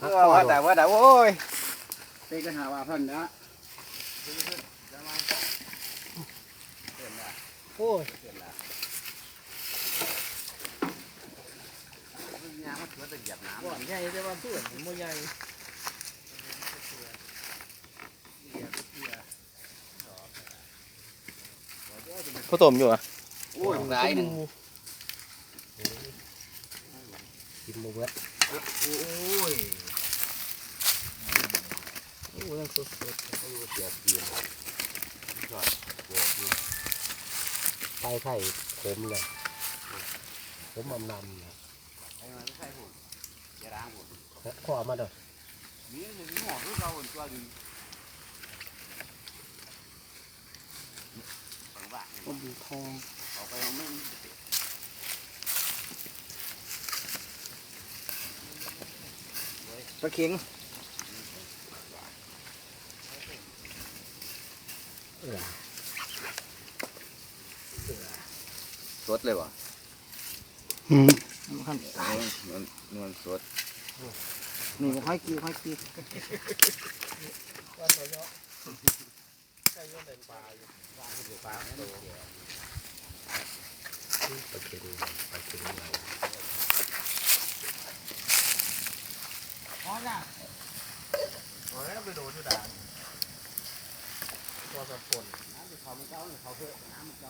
เออว่าแต่ว่าแต่โอ้ยเต้ก็หาว่าเพิ่นนะโอ้ยยางมันเสือตะเหยียบน้ำบ่อนใหญ่แต่ว่าส่วนบ่ใหญ่ผสมอยู่อะโอ้ยหลายหนึ่งกินบ่เบิด โอ้ยโอ้ยังสดเขาอยู่เสียเสียจอดโบกอยู่ไข่ไข่ขมเลยขมอำนำเลยไอ้มันไม่ใช่ผมอย่าล้างผมขอมาเด้อนี่หนึ่งหัวคือเราตัวนึงสองบาทๆต้มทองออกไปเอาไม่ ปลาเข็งสดเลยวะอืมขั้นนวลนวลสดนี่บ่ค่อยกี้ค่อยกี้ปลาเค็งปลาเค็งเรา อ๋อจ้ะโอ้ยไปโดนอยู่ด่านตัวสะพนน้ำเขามันเจ้าเนี่ยเขาเพื่อน้ำมันเจ้า